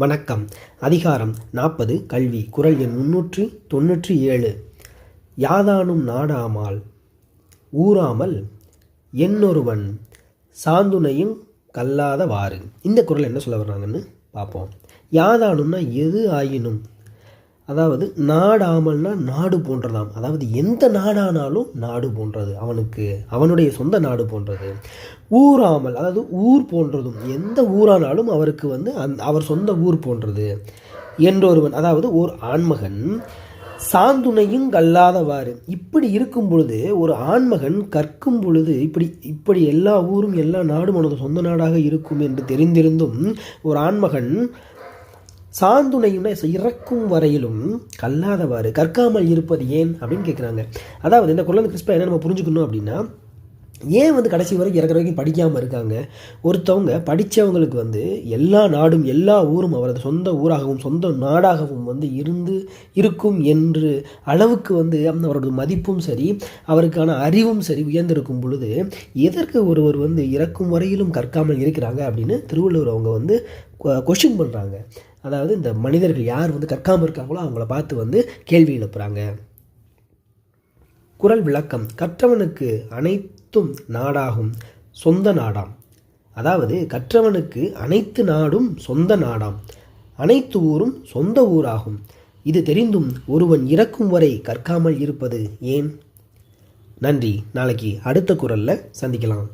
வணக்கம். அதிகாரம் நாற்பது. கல்வி. குரல் எண் முன்னூற்றி தொண்ணூற்றி ஏழு. யாதானும் நாடாமால் ஊறாமல் என்னொருவன் சாந்துணையும் கல்லாதவாறு. இந்த குரல் என்ன சொல்ல வர்றாங்கன்னு பார்ப்போம். யாதானும்னா எது ஆயினும் அதாவது நாடாமல்னா நாடு போன்றதாம். அதாவது எந்த நாடானாலும் நாடு போன்றது. அவனுக்கு அவனுடைய சொந்த நாடு போன்றது. ஊராமல் அதாவது ஊர் போன்றதும் எந்த ஊரானாலும் அவருக்கு வந்து அந் அவர் சொந்த ஊர் போன்றது. என்றொருவன் அதாவது ஓர் ஆண்மகன் சாந்துணையும் கல்லாதவாறு. இப்படி இருக்கும் பொழுது ஒரு ஆண்மகன் கற்கும் பொழுது இப்படி இப்படி எல்லா ஊரும் எல்லா நாடும் அவனது சொந்த நாடாக இருக்கும் என்று தெரிந்திருந்தும் ஒரு ஆண்மகன் சாந்துணையும்னா இறக்கும் வரையிலும் கல்லாதவாறு கற்காமல் இருப்பது ஏன் அப்படின்னு கேட்குறாங்க அதாவது இந்த குழந்தை கிறிஸ்பா என்ன நம்ம புரிஞ்சுக்கணும் அப்படின்னா ஏன் வந்து கடைசி வரைக்கும் இறக்குற வரைக்கும் படிக்காமல் இருக்காங்க? ஒருத்தவங்க படித்தவங்களுக்கு வந்து எல்லா நாடும் எல்லா ஊரும் அவரது சொந்த ஊராகவும் சொந்த நாடாகவும் வந்து இருந்து இருக்கும் என்று அளவுக்கு வந்து அவரது மதிப்பும் சரி அவருக்கான அறிவும் சரி உயர்ந்திருக்கும் பொழுது எதற்கு ஒருவர் வந்து இறக்கும் வரையிலும் கற்காமல் இருக்கிறாங்க அப்படின்னு திருவள்ளுவர் அவங்க வந்து கொஷின் பண்ணுறாங்க அதாவது இந்த மனிதர்கள் யார் வந்து கற்காமல் இருக்காங்களோ அவங்கள பார்த்து வந்து கேள்வி எழுப்புறாங்க. குரல் விளக்கம். கற்றவனுக்கு அனைத்தும் நாடாகும் சொந்த நாடாம். அதாவது கற்றவனுக்கு அனைத்து நாடும் சொந்த நாடாம். அனைத்து ஊரும் சொந்த ஊராகும். இது தெரிந்தும் ஒருவன் இறக்கும் வரை கற்காமல் இருப்பது ஏன்? நன்றி. நாளைக்கு அடுத்த குரலில் சந்திக்கலாம்.